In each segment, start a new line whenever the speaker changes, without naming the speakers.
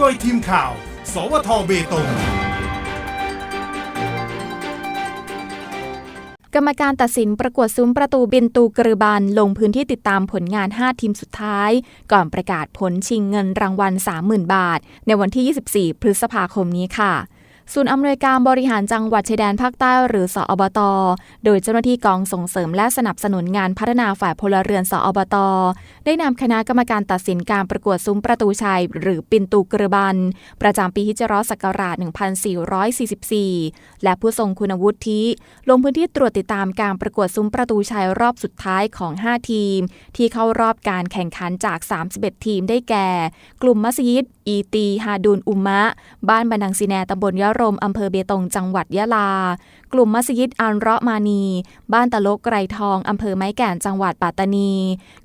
โดยทีมข่าว สวทเบตง
กรรมการตัดสินประกวดซุ้มประตูบินตูกรือบันลงพื้นที่ติดตามผลงาน 5 ทีมสุดท้าย ก่อนประกาศผลชิงเงินรางวัล 30,000 บาท ในวันที่ 24 พฤษภาคมนี้ค่ะ ศูนย์อำนวยการบริหารจังหวัดชายแดนภาคใต้หรือสอบต โดยเจ้าหน้าที่กองส่งเสริมและสนับสนุนงานพัฒนาฝ่ายพลเรือนสอบต ได้นำคณะกรรมการตัดสินการประกวดซุ้มประตูชัย หรือปินตูกระบัน ประจำปีฮิจราะห์ศักราช 1444 และผู้ทรงคุณวุฒิลงพื้นที่ตรวจติดตามการประกวดซุ้มประตูชัยรอบสุดท้ายของ 5 ทีม ที่เข้ารอบการแข่งขันจาก 31 ทีมได้แก่ กลุ่มมัสยิด อีตีฮาดูนอุมะ บ้านบันดังซีแนตำบลยะรมอำเภอเบตงจังหวัดยะลา กลุ่มมัสยิดอันเราะมานี บ้านตะลกไกรทองอำเภอไม้แก่นจังหวัดปัตตานี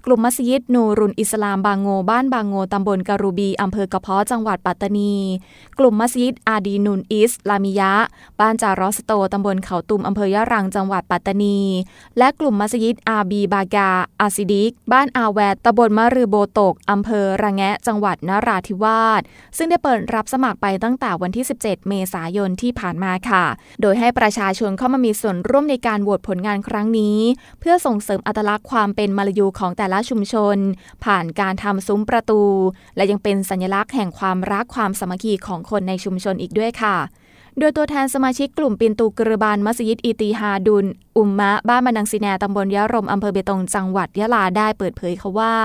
กลุ่มมัสยิดนูรุนอิสลามบางโง บ้านบางโงตำบลการูบีอำเภอกระเพาะจังหวัดปัตตานี กลุ่มมัสยิดอาดีนุนอิสลามิยะ บ้านจารอสโตตำบลเขาตุมอำเภอยะรังจังหวัดปัตตานี และกลุ่มมัสยิดอาบีบากาอาซิดิก บ้านอาแวดตำบลมะรือโบตกอำเภอระแงะจังหวัดนราธิวาสซึ่งได้เปิดรับสมัครไปตั้งแต่วันที่ 17 เมษายนที่ผ่านมาค่ะ โดยให้ประชาชนเข้ามามีส่วนร่วมในการโหวตผลงานครั้งนี้ เพื่อส่งเสริมอัตลักษณ์ความเป็นมาลายูของแต่ละชุมชน ผ่านการทำซุ้มประตู และยังเป็นสัญลักษณ์แห่งความรักความสามัคคีของคนในชุมชนอีกด้วยค่ะโดยตัวแทนสมาชิกกลุ่มปินตูกระบานมัสยิดอีตีฮาดุน อุมมะ บ้านมานังซีแนตำบลยะรมอำเภอเบตงจังหวัดยะลาได้เปิดเผยเขาว่า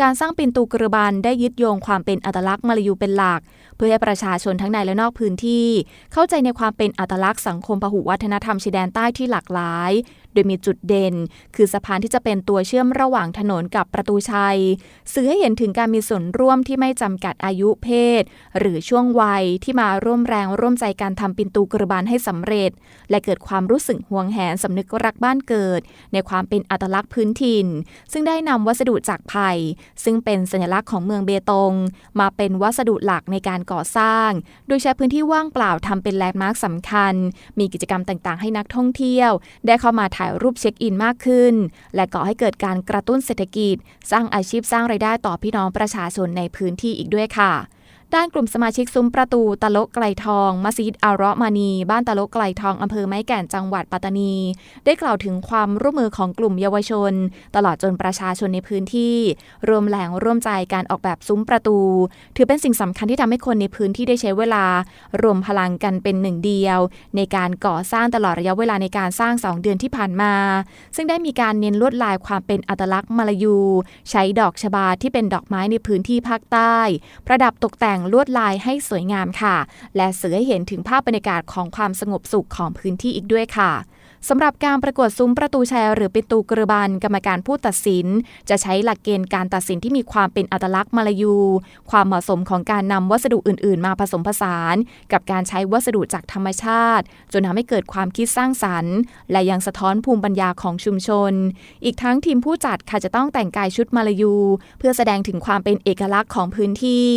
การสร้างปินตูกระบานได้ยึดโยงความเป็นอัตลักษณ์มาลายูเป็นหลักเพื่อให้ประชาชนทั้งในและนอกพื้นที่ เข้าใจในความเป็นอัตลักษณ์สังคมพหุวัฒนธรรมชายแดนใต้ที่หลากหลาย โดยมีจุดเด่น คือสะพานที่จะเป็นตัวเชื่อมระหว่างถนนกับประตูชัย สื่อให้เห็นถึงการมีส่วนร่วมที่ไม่จำกัดอายุเพศ หรือช่วงวัยที่มาร่วมแรงร่วมใจการทำปินตูกระบานให้สำเร็จ และเกิดความรู้สึกห่วงแหนสำนึกรักบ้านเกิด ในความเป็นอัตลักษณ์พื้นถิ่น ซึ่งได้นำวัสดุจากไผ่ซึ่งเป็นสัญลักษณ์ของเมืองเบตง มาเป็นวัสดุหลักในการก่อสร้าง โดยใช้พื้นที่ว่างเปล่าทำเป็นแลนด์มาร์คสำคัญ มีกิจกรรมต่างๆ ให้นักท่องเที่ยว ได้เข้ามาถ่ายรูปเช็คอินมากขึ้น และก่อให้เกิดการกระตุ้นเศรษฐกิจ สร้างอาชีพสร้างไรายได้ต่อพี่น้องประชาชนในพื้นที่อีกด้วยค่ะ ด้านกลุ่มสมาชิกซุ้มประตูตะโลกไกลทองมัสยิดอาเระมานี บ้านตะโลกไกลทองอำเภอไม้แก่นจังหวัดปัตตานี ได้กล่าวถึงความร่วมมือของกลุ่มเยาวชน ตลอดจนประชาชนในพื้นที่รวมแรงร่วมใจการออกแบบซุ้มประตู ถือเป็นสิ่งสำคัญที่ทำให้คนในพื้นที่ได้ใช้เวลา รวมพลังกันเป็นหนึ่งเดียว ในการก่อสร้างตลอดระยะเวลาในการสร้าง 2 เดือนที่ผ่านมา ซึ่งได้มีการเน้นลวดลายความเป็นอัตลักษณ์มาลายู ใช้ดอกชบาที่เป็นดอกไม้ในพื้นที่ภาคใต้ ประดับตกแต่งลวดลายให้สวยงามค่ะ และสื่อให้เห็นถึงภาพบรรยากาศของความสงบสุขของพื้นที่อีกด้วยค่ะ สำหรับการประกวดซุ้มประตูชัยหรือปินตูกระบันกรรมการผู้ตัดสิน จะใช้หลักเกณฑ์การตัดสินที่มีความเป็นอัตลักษณ์มาลายู ความเหมาะสมของการนำวัสดุอื่น ๆ มาผสมผสาน กับการใช้วัสดุจากธรรมชาติ จนทำให้เกิดความคิดสร้างสรรค์ และยังสะท้อนภูมิปัญญาของชุมชน อีกทั้งทีมผู้จัดค่ะจะต้องแต่งกายชุดมาลายู เพื่อแสดงถึงความเป็นเอกลักษณ์ของพื้นที่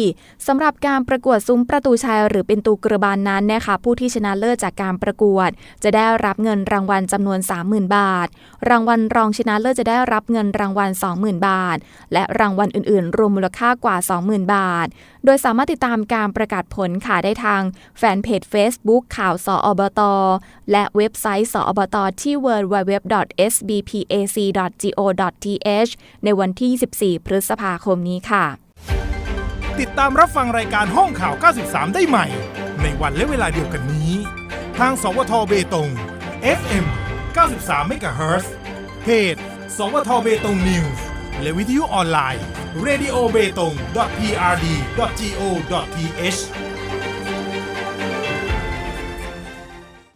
สำหรับการประกวดซุ้มประตูชัยหรือเป็นตูกระบานนั้นนะคะผู้ที่ชนะเลิศจากการประกวด จะได้รับเงินรางวัลจำนวน 30,000 บาท รางวัลรองชนะเลิศจะได้รับเงินรางวัล 20,000 บาท และรางวัลอื่น ๆ รวมมูลค่ากว่า 20,000 บาท โดยสามารถติดตามการประกาศผลค่ะได้ทางแฟนเพจ Facebook ข่าวสออบต และเว็บไซต์สออบตที่ www.sbpac.go.th ในวันที่ 24 พฤษภาคมนี้ค่ะ
ติดตามรับฟังรายการห้องข่าว 93 ได้ใหม่ ในวันและเวลาเดียวกันนี้ ทางสวทเบตง FM 93 MHz เพจ สวทเบตงนิวส์และวิทยุออนไลน์ radio b e t o n g prd go th